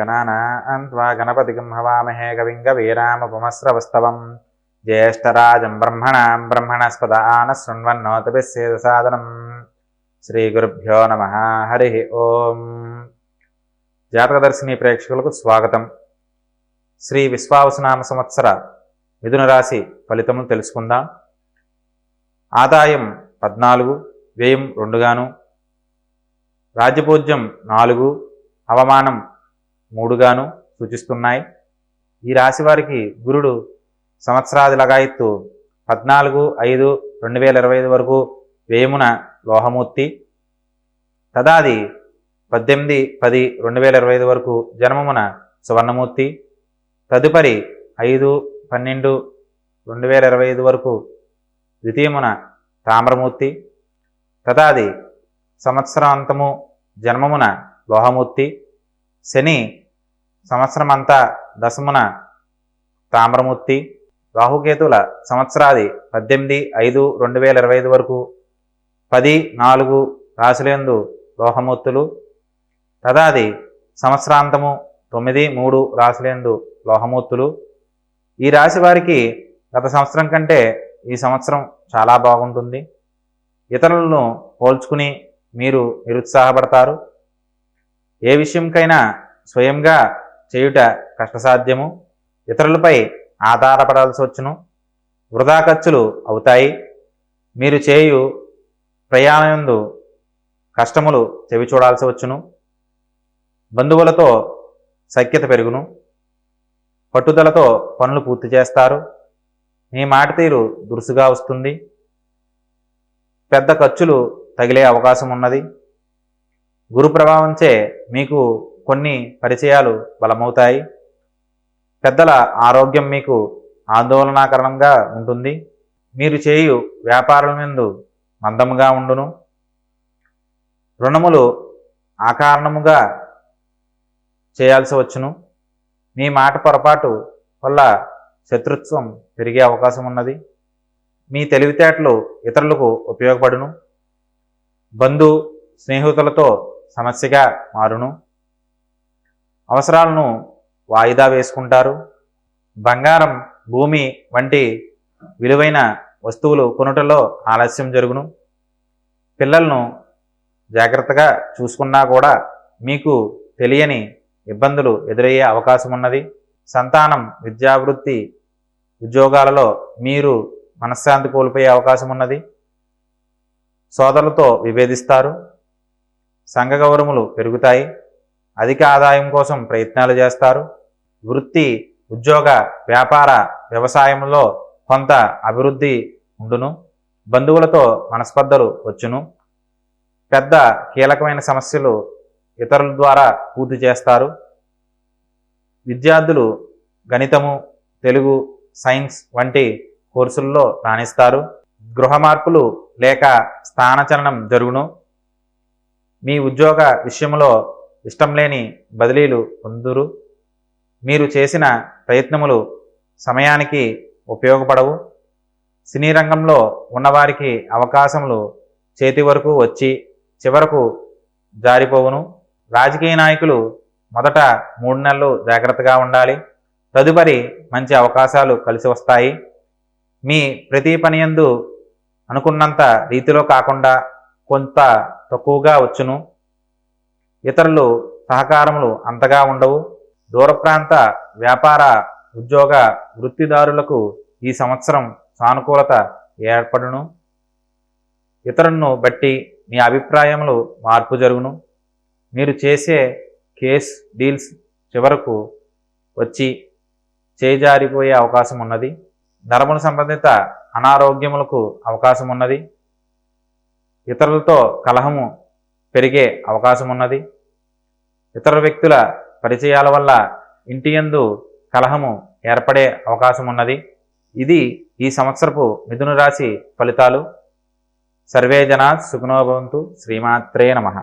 గణానాం త్వా గణపతిగం హవామహే కవిం కవీరామపుమస్రవస్తవం జ్యేష్ఠరాజం బ్రహ్మణాం బ్రహ్మణస్పద ఆన శృణ్వన్నోతపిస్సేదసాదనం శ్రీగురుభ్యో నమ హరి ఓం జాతకదర్శిని ప్రేక్షకులకు స్వాగతం. శ్రీ విశ్వావసనామ సంవత్సర మిథున రాశి ఫలితములు తెలుసుకుందాం. ఆదాయం పద్నాలుగు వ్యయం రెండుగాను రాజ్యపూజ్యం నాలుగు అవమానం మూడుగాను సూచిస్తున్నాయి. ఈ రాశి వారికి గురుడు సంవత్సరాది లగాయత్తు పద్నాలుగు ఐదు రెండు వేల ఇరవై ఐదు వరకు వేయమున లోహమూర్తి. తదాది పద్దెనిమిది పది రెండు వేల ఇరవై ఐదు వరకు జన్మమున సువర్ణమూర్తి. తదుపరి ఐదు పన్నెండు రెండు వేల ఇరవై ఐదు వరకు ద్వితీయమున తామ్రమూర్తి. తదాది సంవత్సరాంతము జన్మమున లోహమూర్తి. శని సంవత్సరమంతా దశమున తామ్రమూర్తి రాహుకేతుల సంవత్సరాది పద్దెనిమిది ఐదు రెండు వేల ఇరవై ఐదు వరకు పది నాలుగు రాశులందు లోహమూర్తులు. తదాది సంవత్సరాంతము తొమ్మిది మూడు రాశులందు లోహమూర్తులు. ఈ రాశి వారికి గత సంవత్సరం కంటే ఈ సంవత్సరం చాలా బాగుంటుంది. ఇతరులను పోల్చుకుని మీరు నిరుత్సాహపడతారు. ఏ విషయంకైనా స్వయంగా చేయుట కష్టసాధ్యము. ఇతరులపై ఆధారపడాల్సి వచ్చును. వృధా ఖర్చులు అవుతాయి. మీరు చేయు ప్రయాణందు కష్టములు చెవి చూడాల్సి వచ్చును. బంధువులతో సఖ్యత పెరుగును. పట్టుదలతో పనులు పూర్తి చేస్తారు. మీ మాట తీరు దురుసుగా వస్తుంది. పెద్ద ఖర్చులు తగిలే అవకాశం ఉన్నది గురు ప్రభావంచే మీకు కొన్ని పరిచయాలు బలమవుతాయి. పెద్దల ఆరోగ్యం మీకు ఆందోళనాకరణంగా ఉంటుంది. మీరు చేయు వ్యాపారం ఎందు మందముగా ఉండును. రుణములు ఆకారణముగా చేయాల్సి వచ్చును. మీ మాట పొరపాటు వల్ల శత్రుత్వం పెరిగే అవకాశం ఉన్నది. మీ తెలివితేటలు ఇతరులకు ఉపయోగపడును. బంధు స్నేహితులతో సమస్యగా మారును. అవసరాలను వాయిదా వేసుకుంటారు. బంగారం భూమి వంటి విలువైన వస్తువులు కొనుటలో ఆలస్యం జరుగును. పిల్లలను జాగ్రత్తగా చూసుకున్నా కూడా మీకు తెలియని ఇబ్బందులు ఎదురయ్యే అవకాశం ఉన్నది. సంతానం విద్యావృత్తి ఉద్యోగాలలో మీరు మనశ్శాంతి కోల్పోయే అవకాశం ఉన్నది. సోదరులతో విభేదిస్తారు. సంఘ గౌరవములు పెరుగుతాయి. అధిక ఆదాయం కోసం ప్రయత్నాలు చేస్తారు. వృత్తి ఉద్యోగ వ్యాపార వ్యవసాయంలో కొంత అభివృద్ధి ఉండును. బంధువులతో మనస్పర్ధలు వచ్చును. పెద్ద కీలకమైన సమస్యలు ఇతరుల ద్వారా పూర్తి చేస్తారు. విద్యార్థులు గణితము తెలుగు సైన్స్ వంటి కోర్సుల్లో రాణిస్తారు. గృహ మార్పులు లేక స్థానచలనం జరుగును. మీ ఉద్యోగ విషయంలో ఇష్టం లేని బదిలీలు పొందురు మీరు చేసిన ప్రయత్నములు సమయానికి ఉపయోగపడవు. సినీ రంగంలో ఉన్నవారికి అవకాశములు చేతి వరకు వచ్చి చివరకు జారిపోవును. రాజకీయ నాయకులు మొదట మూడు నెలలు జాగ్రత్తగా ఉండాలి. తదుపరి మంచి అవకాశాలు కలిసి వస్తాయి. మీ ప్రతి పని యందు అనుకున్నంత రీతిలో కాకుండా కొంత తక్కువగా వచ్చును. ఇతరులు సహకారములు అంతగా ఉండవు. దూర ప్రాంత వ్యాపార ఉద్యోగ వృత్తిదారులకు ఈ సంవత్సరం సానుకూలత ఏర్పడును. ఇతరులను బట్టి మీ అభిప్రాయములు మార్పు జరుగును. మీరు చేసే కేస్ డీల్స్ చివరకు వచ్చి చేజారిపోయే అవకాశం ఉన్నది నరముల సంబంధిత అనారోగ్యములకు అవకాశం ఉన్నది ఇతరులతో కలహము పెరిగే అవకాశం ఉన్నది ఇతర వ్యక్తుల పరిచయాల వల్ల ఇంటి యందు కలహము ఏర్పడే అవకాశం ఉన్నది ఇది ఈ సంవత్సరపు మిథున రాశి ఫలితాలు. సర్వే జనా సుఖనోభవంతు శ్రీమాత్రే నమః.